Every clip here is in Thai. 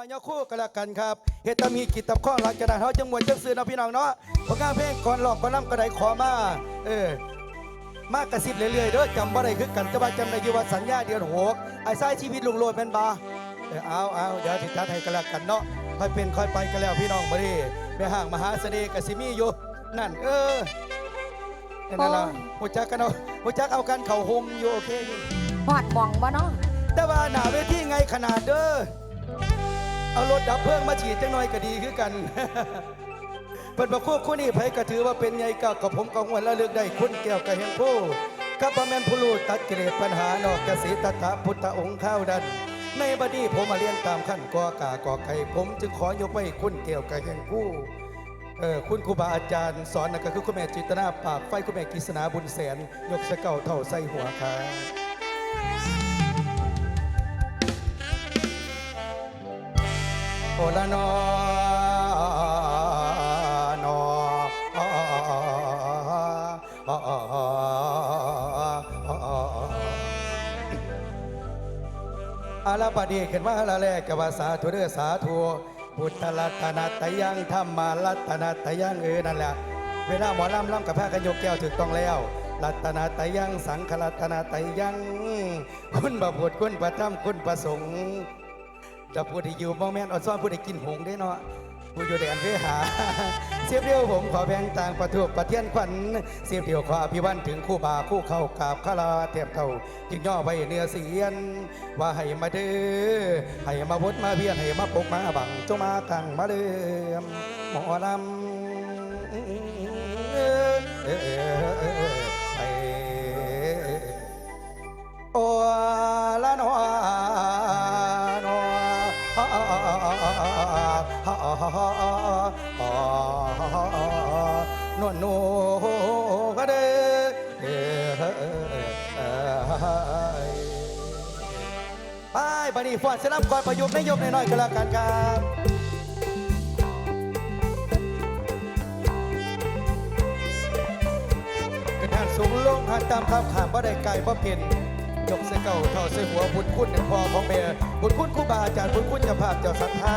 อยยอคู่กันละกันครับเฮดตามีกิจตับข้อหลังจากนั้นเขาจังหวัดจังซื้อเนาะพี่น้องเนาะผลงานเพลงก่อนหลอกก่อนน้ำกระไดขอมา เออ มากกระซิบเรื่อยๆเด้อจำบ่ได้คือกันแต่ว่าจำได้อยู่ว่าสัญญาเดือนหกไอ้สายชีวิตลุงโลดแม่นบาเออเอาเอาเดี๋ยวติดจัดให้กันละกันเนาะค่อยเป็นค่อยไปกันแล้วพี่น้องบ่ดีแม่ห้างมหาเสน่ห์กสิมีอยู่นั่น เออนั่นล่ะหัวจักกันเอาหัวจักเอากันเข่าหมอยู่โอเคอยู่หอดหมองบ่เนาะแต่ว่าหนาเวทีไงขนาดเด้อ เอารถดับเพลิงมาฉีดจังหน่อยก็ดีคือกันเปิดประคู่คู่นี้ไผก็ถือว่าเป็นไงกับกับผมกังวลและเลือกได้คุณแก้วกับเฮงผู้กับพระแมนผู้ลูตัดกิเลสปัญหานอกกสิตถะพุทธองค์ข้าวดัน ในบัดนี้ผมมาเรียนตามขั้นกอกากอไก่ผมจึงขอยกไว้คุณแก้วกับเฮงผู้เออคุณครูบาอาจารย์สอนนะก็คือคุณแม่จิตนาปากไฟคุณแม่กิษณาบุญแสน ยกสะเก่าเท่าใส่หัวคา โอละนอนออาลาปดีขึ้นมาละแรกกว่าสาธุเด้อสาธุพุทธรัตนาตยังธรรมารัตนาตยังเออนั่นแหละ เวลาหมอลำล่ำกับพระกันยกแก้วถูกต้องแล้ว รัตนาตยังสังฆรัตนาตยัง คุณบาพุทธคุณประธรรมคุณประสงค์ จะพูดที่อยู่มองแม่นอดซ้อนพูดให้กินหงได้เนาะผู้อยู่แดนเวหา เสียบเดียวผมขอแบ่งต่างประทุประเทียนขวัญเสียบเดียวขออภิวันถึงคู่บาคู่เข้ากาบคาลาเทียบเท่าจึงย่อไว้เนื้อเสียน ว่าให้มาเด้อให้มาพดมาเพียนให้มาปกมาบังจงมากังมาเดิมหมอลำเออเออเออเออเออไปโอ นวลนูก็เด้ไปบันนี้ฟอดสนับก่อนประยุกต์นโยมน้อยๆก็แล้วกันครับกระทานสูงลงหันตามคำขามบ่ได้ไกลบ่เพียนยกเสเก่าเท่าเสหัวบุญคุณหนึ่งพอของแม่บุญคุณครูบาอาจารย์บุญคุณเจ้าภาพเจ้าศรัทธา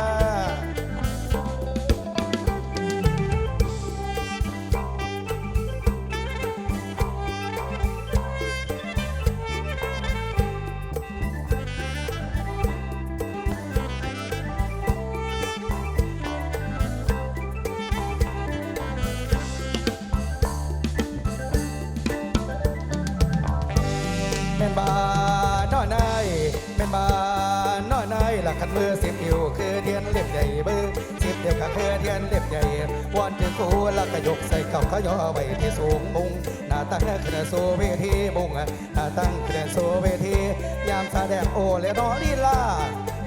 กขันมือสิบอิวคือเทียนเล็บใหญ่เบอร์สิบเดียวกับคือเทียนเล็บใหญ่วันถึงกูแล้วก็ยกใส่เข่าเขาย่อไว้ที่สูงมุงหน้าตั้งขึ้นโซเวทีมุงหน้าตั้งขึ้นโซเวทียามแสดงโอและนอลีลา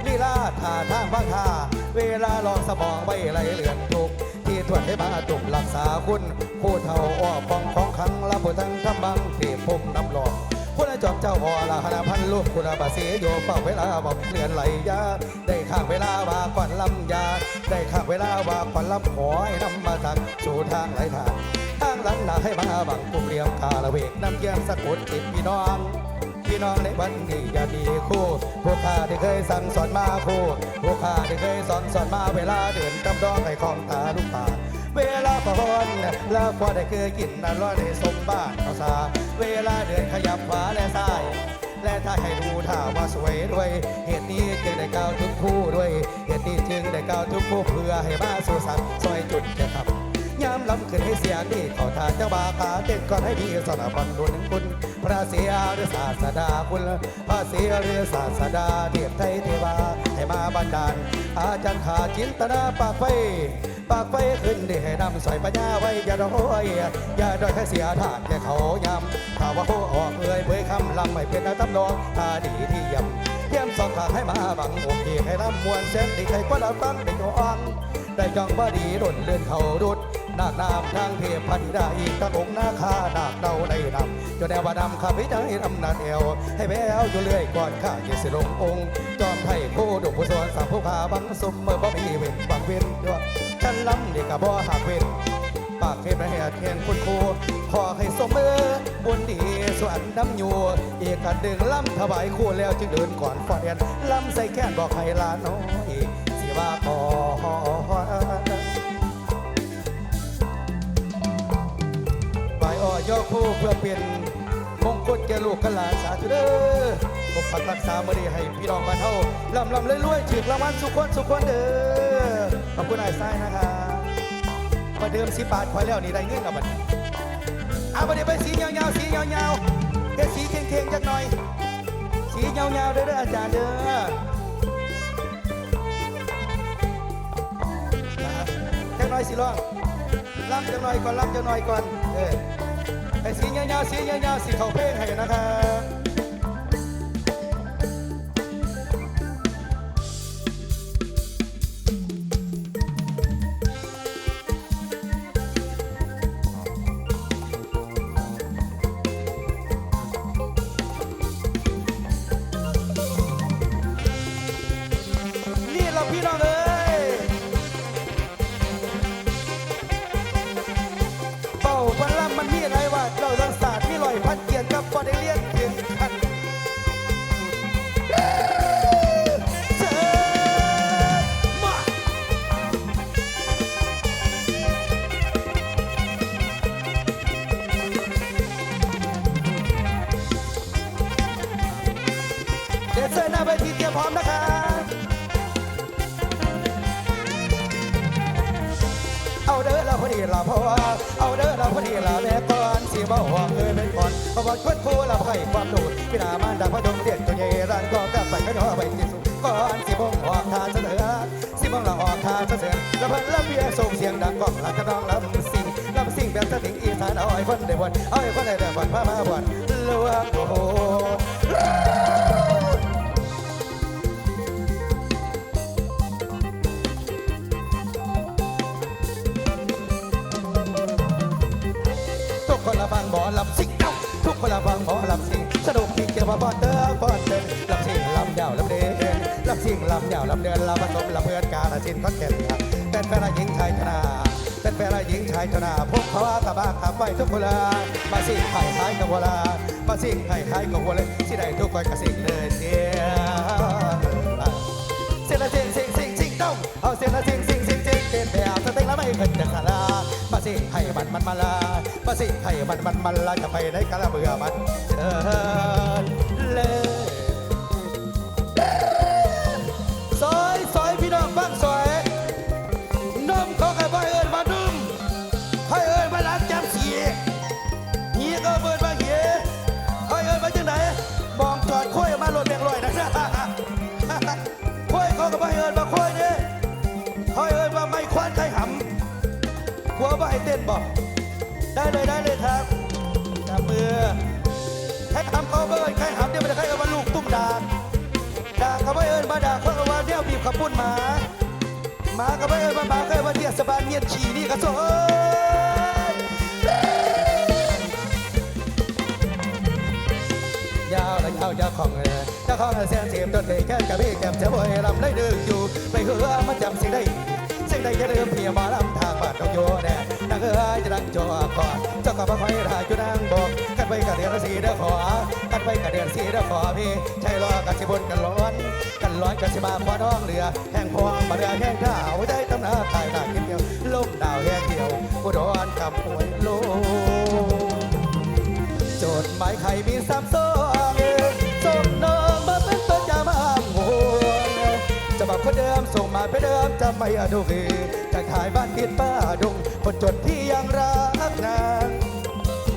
ลีลาท่าทางพังท่าเวลาลองสมองใบไหลเหลือนทุกที่ทวดให้มาตุ่มรักษาคุณผู้เฒ่าอ้อปองของขังละผู้ทั้งทำบังเทีพุ่มน้ำหลอก จอมเจ้าพอละหนาพันลูกคุณบาสีโยเฝ้าเวลาบอกเลือนไหลยาได้ข้างเวลาว่าก่อนลำยา ได้ข้างเวลาว่าก่อนลำขอให้นำมาทางสู่ทางไหลทางทางหลังหนาให้มาบังปุ่มเรียมคาละเวกน้ำแย้มสะกดจิตพี่น้องพี่น้องในวันนี้อย่าดีคู่พวกข้าที่เคยสั่งสอนมาคู่พวกข้าที่เคยสอนสอนมาเวลาเดินตำดองให้ของตาลูกตา เวลาพอนแล้วพอได้เคือกินนั่นรอได้สมบ้านเอาซาเวลาเดินขยับขวาและซ้าย และถ้าให้ดูท่าว่าสวยด้วย เหตุนี้จึงได้ก้าวทุกคู่ด้วย เหตุนี้จึงได้ก้าวทุกคู่เพื่อให้มาสู่สัตว์ซอยจุดจะทำย้ำลำขึ้นให้เสียงนี่ขอทานเจ้าบาขาเต้นก่อนให้ดีสนบันดวหนึ่งคุณ พระเสียหรือศาสดาคุณ พระเสียหรือศาสดาเทียบไทยเทวาให้มาบันดาล อาจารย์ขาจินตนาปากไฟ ปากไฟขึ้นได้ให้นำใส่ปัญญาไว้อย่าด้อยอย่าด้อยแค่เสียทาแค่เขายำถ้าว่าโคออกเอ่ยเผยคำลำไม่เป็นตำนองถ้าดีที่ยำ ยี่ยมสองขาให้มาบังอกที่ให้ลำมวนเส้นที่ใครก็ดาตั้งได้ย้อนได้จองบดีดนเลื่อนเขาดุดนาคนามทางเทพพันธิดาอีกตะองค์นาคานาคเดาได้นำจนแนวว่านำข้าพิจารณำนาจเอวให้แววอยู่เรื่อยก่อนข้าจะสิลงองค์จอมไทยผู้ดุผู้สวนสามผู้พาบังสมเมื่อบ่มีเว้นบังเว้นด้วยฉันล้ำนี่กะบ่หักเว้น ปากเทพระแห่แทนคุณครูขอให้สมมือบุญดีสวนน้ำอยู่เอกันดึงล่ำถวายคู่แล้วจึงเดินก่อนฟอดแอนล่ำใส่แค้นบอกให้ลาน้อยสิว่าขอไปอ้อยอคู่เพื่อเป็นมงคลแก่ลูกกหลานสาธุเด้อปกปักรักษาบริให้พี่น้องบ้านเฮาลำลำรวยๆถึกรางวัลสุขคนสุขคนเด้อขอบคุณไอ้ไส้นะครับ ประเดิมสิบบาทคอยแล้วนี่ได้เงินกับมันเอาประเดี๋ยวไปสียาวๆสียาวๆเฮ็สีเข่งๆจักหน่อย สียาเด้อเด้ออาจารย์เด้อนะครับจักหน่อยสิร้องล่ำจักหน่อยก่อนล่ำจักหน่อยก่อนเออไอ้สียาวๆสียาวๆสีเขาเพลงให้นะครับ นี่ เอาเด้อละพอดีละแม่ก่อนสิบ่ห่วงเอ้ยเป็นก่อนเพราะว่าคนคู่ละให้ความดูพี่นามานดังพระดงเรียกตัวใหญ่ร้านก็กลับไปก็ย่อไปที่สุดก่อนสิบ่งออกทางเสนอสิบ่งละออกทางเสนอล้วเพิ่นละเบียส่งเสียงดังก้องหลังกระดองลำสิ่งลำสิ่งแบบสติงอีสานเอาไอ้คนได้บ่นเอาไอ้คนได้แต่บ่นพามาบ่นลวงโอ้ บบ้านเตอร์บ้านเดินลำสิงลำยาวลำเดินลำสิงลำยาวลำเดินลำผสมลำเพื่อนกาลสินก็เก่งเป็นแฟนหญิงชายชนะเป็นแฟนหญิงชายชนะพวกเขาตะบ้าขับไปทุกคนละมาสิ่งไข่คล้ายกับเวลามาสิ่งไข่คล้ายกับเวลาสิได้ทุกคนกระสิ่งเลยเดียเสียงละสียงสียงสียงสียงต้องเอาเสียงละสียงสียงสียงสียงเต้นแบบสเต็งแล้วไม่เคยจะสารา สิไทยมันมันมาลามาสิไทยมันมันมาลาจะไปไหนกันละเบื่อมันเชิญเลย ให้เต้นบอก ได้เลยได้เลยครับจับมือใครหำเขาเบิร์ใครหำเนี่ยมันจะใครเอามาลูกตุ้มด่างด่างเขาไม่เอิญมาด่าเขาเอาว่าเนี่ยบีบขับปุ่นหมาหมาก็ไม่เอิญมาหมาเคยมาเที่ยสบานเงียบฉี่นี่กระโซยาวและยาวยาวของเออเจ้าของเสียงเสียมต้นเด็กแค่กระเบี้ยแก้มจะบ่ให้ลำได้ดึกอยู่ ไปเหือมาจำสิ่งใดสิ่งใดจะเริ่มเพียมาลำทา งบ้านต้องโยแน่นางเอ้ยจะดังจอก่อนเจ้าก็มาคอยรายจุนางบอกกันไปกับเดือนสีเด้อขอกันไปกับเดือนสีเด้อขอพี่ใช่รอกันสิบนกันร้อน กันร้อนกันสิมาคว้าน้องเรือแห้งพวงมาเรือแห้งข้าวใจตำนาตายหน้ากินเดียวลมดาวแห้งเดียวอุดรคำหวยโลโจทย์หมายใครมีสามสองส่งน้องมาเป็นต้นยามางโหงจะบอกคนเดิมส่งมาเป็นเดิมจะไม่อดู กีจะขายบ้านติดป้าดงคนจนที่ยังรักนาง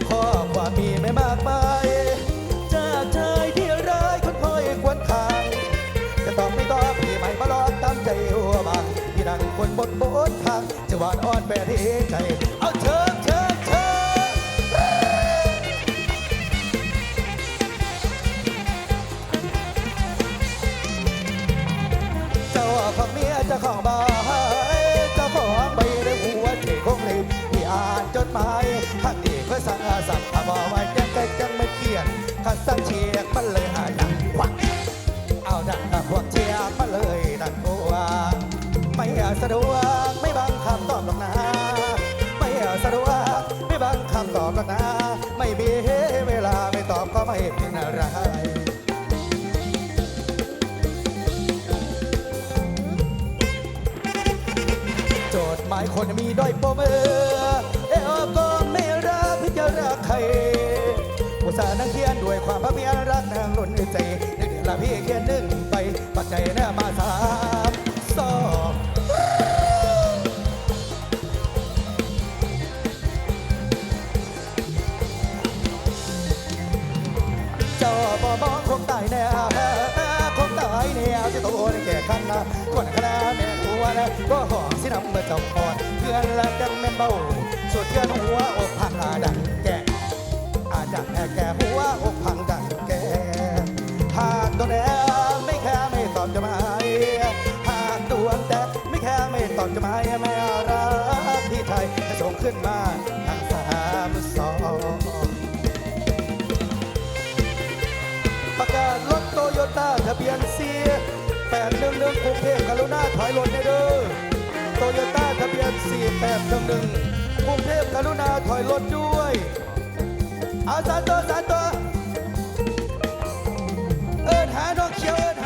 พ่อความมีไม่มากมายจากชายที่ร้ายคนคอยควนทางจะตอบไม่ตอบพี่ไม่มาลอกตามใจหัวบางที่นั่งคนบนบนทางจะหวานอ่อนแปรที่ใจ สะดวกไม่บังคำตอบหรอกนะ ไม่มีเวลาไม่ตอบก็ไม่เป็นอะไรอายคนมีด้อยปรเมอเออก็ไม่รักพิจารณาใครอุตส่าห์นั่งเขียนด้วยความพระเพียรรักนางล้นใจนึกเดี๋ยวละพี่เขียนหนึ่งไปปัจจัยหน้ามาสา นะก็หอมสินำเมื่อจ้าพอดเพื่อนละดังแม่นเบาสุดเพื่อนหัวอกพังอาดังแก่อาดังแก่หัวอกพังดังแก่หากตัวแน่ไม่แค่ไม่ตอบจะมาหากดวแต่ไม่แค่ไม่ตอบจะมาแม่รักพี่ไทยส่งขึ้นมาทางสามสองประกาศรถโตโยต้าทะเบียนเสียแปดหนึ่งหนึ่งกรุงเทพกายหล่นเด้อโตโยต้าทะเบียน 4811กรุงเทพกรุณาถอยรถด้วย เอาสามตัวสามตัว เอิญหาน้องเขียวเอิญ